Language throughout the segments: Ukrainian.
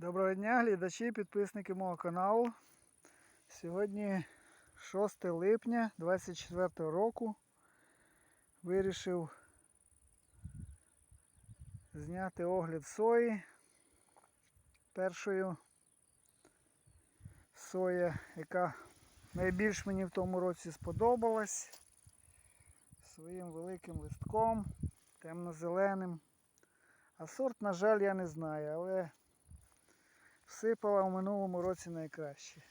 Доброго дня, глядачі, підписники мого каналу. Сьогодні 6 липня 24 року. Вирішив зняти огляд сої. Першою соя, яка найбільш мені в тому році сподобалась. Своїм великим листком, темно-зеленим. А сорт, на жаль, я не знаю, але всипала в минулому році найкраще.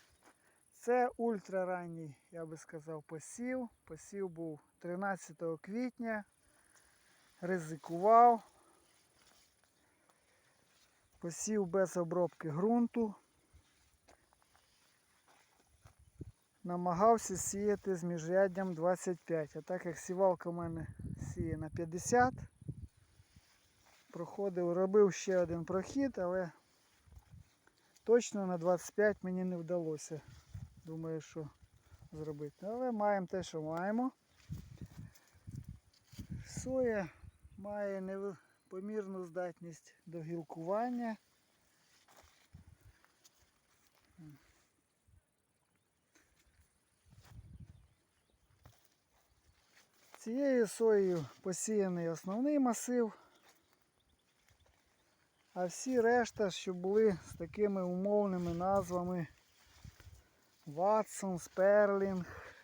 Це ультраранній, я би сказав, посів. Посів був 13 квітня. Ризикував. Посів без обробки ґрунту. Намагався сіяти з міжряддям 25. А так як сівалка в мене сіє на 50, проходив, робив ще один прохід, але точно на 25 мені не вдалося. Думаю, що зробити. Але маємо те, що маємо. Соя має непомірну здатність до гілкування. Цією соєю посіяний основний масив. А всі решта, що були з такими умовними назвами. Ватсон, Сперлінг,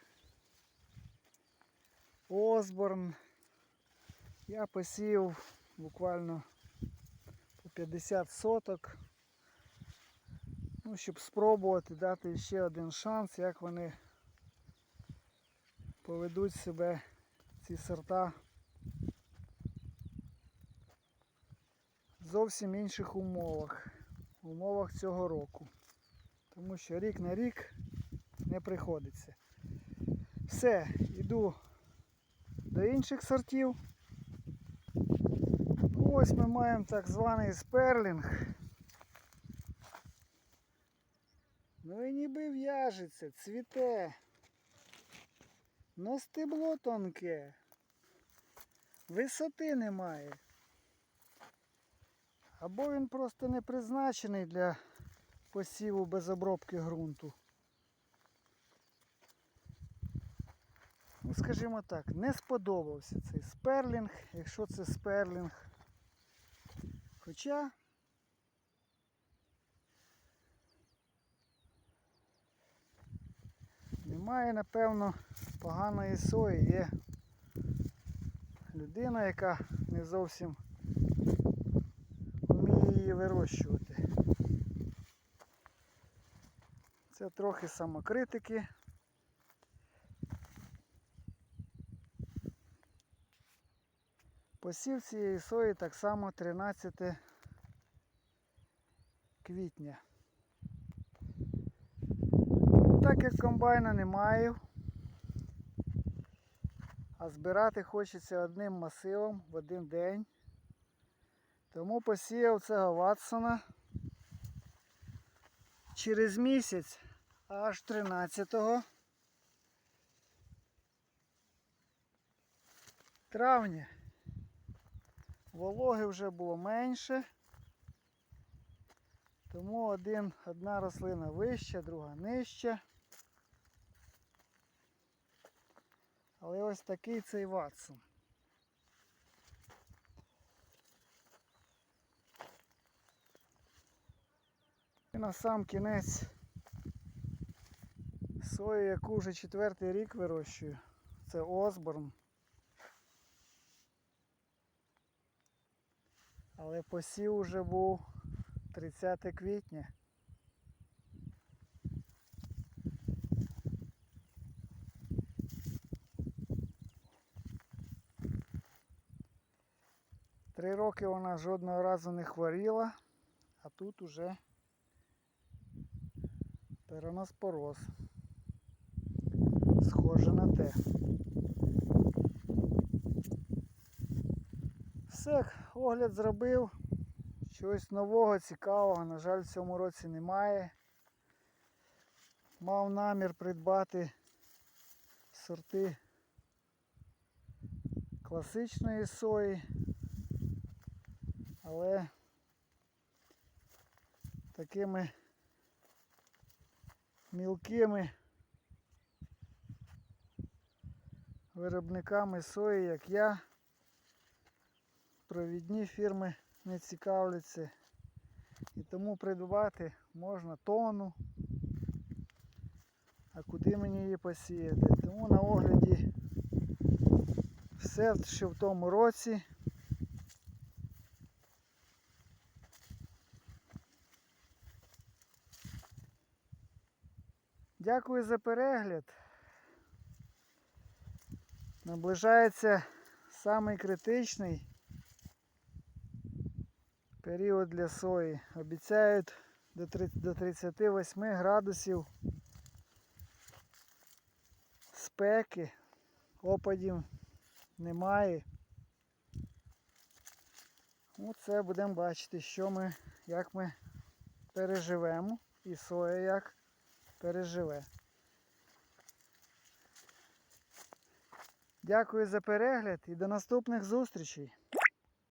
Осборн, я посів буквально по 50 соток. Ну, щоб спробувати дати ще один шанс, як вони поведуть себе ці сорта зовсім інших умовах, умовах цього року. Тому що рік на рік не приходиться. Все, йду до інших сортів. Ось ми маємо так званий сперлінг. Ну і ніби в'яжеться, цвіте. Но стебло тонке. Висоти немає. Або він просто не призначений для посіву без обробки ґрунту. Ну, скажімо так, не сподобався цей сперлінг, якщо це сперлінг. Хоча немає, напевно, поганої сої. Є людина, яка не зовсім її вирощувати. Це трохи самокритики. Посів цієї сої так само 13 квітня. Так як комбайна не маю, а збирати хочеться одним масивом в один день. Тому посіяв цього Ватсона через місяць аж 13 травня. Вологи вже було менше. Тому один, одна рослина вища, друга нижча. Але ось такий цей Ватсон. На сам кінець сою, яку вже четвертий рік вирощую. Це Осборн. Але посів уже був 30 квітня. Три роки вона жодного разу не хворіла, а тут уже пероноспороз. Схоже на те. Все, огляд зробив. Чогось нового, цікавого, на жаль, в цьому році немає. Мав намір придбати сорти класичної сої, але такими мілкими виробниками сої, як я. Провідні фірми не цікавляться. І тому придбати можна тонну. А куди мені її посіяти? Тому на огляді все, що в тому році. Дякую за перегляд. Наближається самий критичний період для сої. Обіцяють до 38 градусів спеки, опадів немає. Ну, це будемо бачити, що ми, як ми переживемо і соя як переживе. Дякую за перегляд і до наступних зустрічей.